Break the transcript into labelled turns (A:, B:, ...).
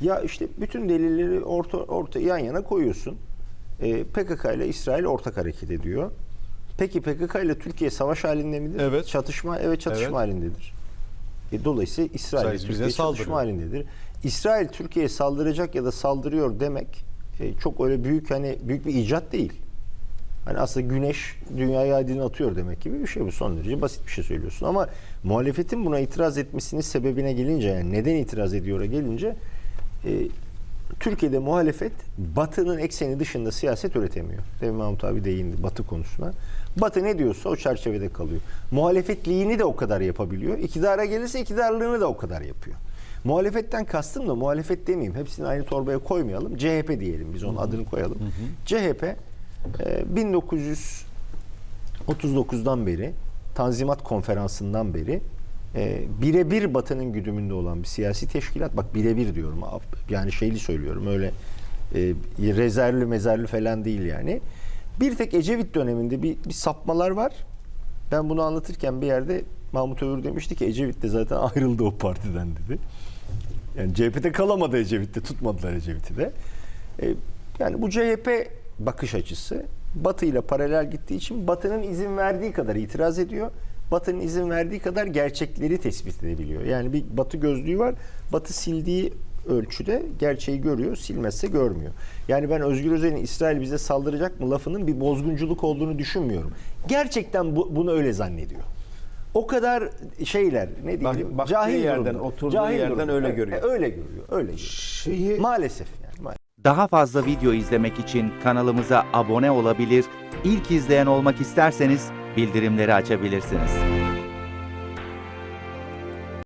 A: Ya işte bütün delilleri orta, orta yan yana koyuyorsun. Ee, PKK ile İsrail ortak hareket ediyor. Peki PKK ile Türkiye savaş halinde midir?
B: Evet.
A: Çatışma evet çatışma
B: Evet.
A: halindedir. E, dolayısıyla İsrail
B: İsrail
A: Türkiye
B: saldırıyor.
A: çatışma halindedir. İsrail Türkiye'ye saldıracak ya da saldırıyor demek e, çok öyle büyük hani büyük bir icat değil. Hani aslında güneş dünyayı aydınlatıyor demek gibi bir şey bu son derece basit bir şey söylüyorsun. Ama muhalefetin buna itiraz etmesinin sebebine gelince yani neden itiraz ediyor'a gelince e, Türkiye'de muhalefet Batı'nın ekseni dışında siyaset üretemiyor. Demin Mahmut abi değindi Batı konusuna. Batı ne diyorsa o çerçevede kalıyor. Muhalefetliğini de o kadar yapabiliyor. İktidara gelirse iktidarlığını da o kadar yapıyor. Muhalefetten kastım da muhalefet demeyeyim. Hepsini aynı torbaya koymayalım. CHP diyelim biz onun adını koyalım. CHP e, 1939'dan beri Tanzimat Konferansı'ndan beri e, birebir Batı'nın güdümünde olan bir siyasi teşkilat. Bak birebir diyorum. Yani şeyli söylüyorum. Öyle e, rezervli mezarlı falan değil yani. Bir tek Ecevit döneminde bir, bir sapmalar var. Ben bunu anlatırken bir yerde Mahmut Övür demişti ki Ecevit de zaten ayrıldı o partiden dedi. Yani CHP'de kalamadı Ecevit'te, tutmadılar Ecevit'i de. E, yani bu CHP bakış açısı Batı ile paralel gittiği için Batı'nın izin verdiği kadar itiraz ediyor. Batı'nın izin verdiği kadar gerçekleri tespit edebiliyor. Yani bir Batı gözlüğü var. Batı sildiği ölçüde gerçeği görüyor, silmezse görmüyor. Yani ben Özgür Özel'in İsrail bize saldıracak mı lafının bir bozgunculuk olduğunu düşünmüyorum. Gerçekten bu, bunu öyle zannediyor. O kadar şeyler ne
C: Bak-
A: diyelim
C: baktığı
A: cahil
C: yerden,
A: durumda.
C: oturduğu
A: Cahil
C: yerden
A: durumda.
C: öyle görüyor.
A: e, öyle görüyor. Öyle görüyor.
C: Şeyi
A: Maalesef yani. maalesef.
D: Daha fazla video izlemek için kanalımıza abone olabilir, ilk izleyen olmak isterseniz bildirimleri açabilirsiniz.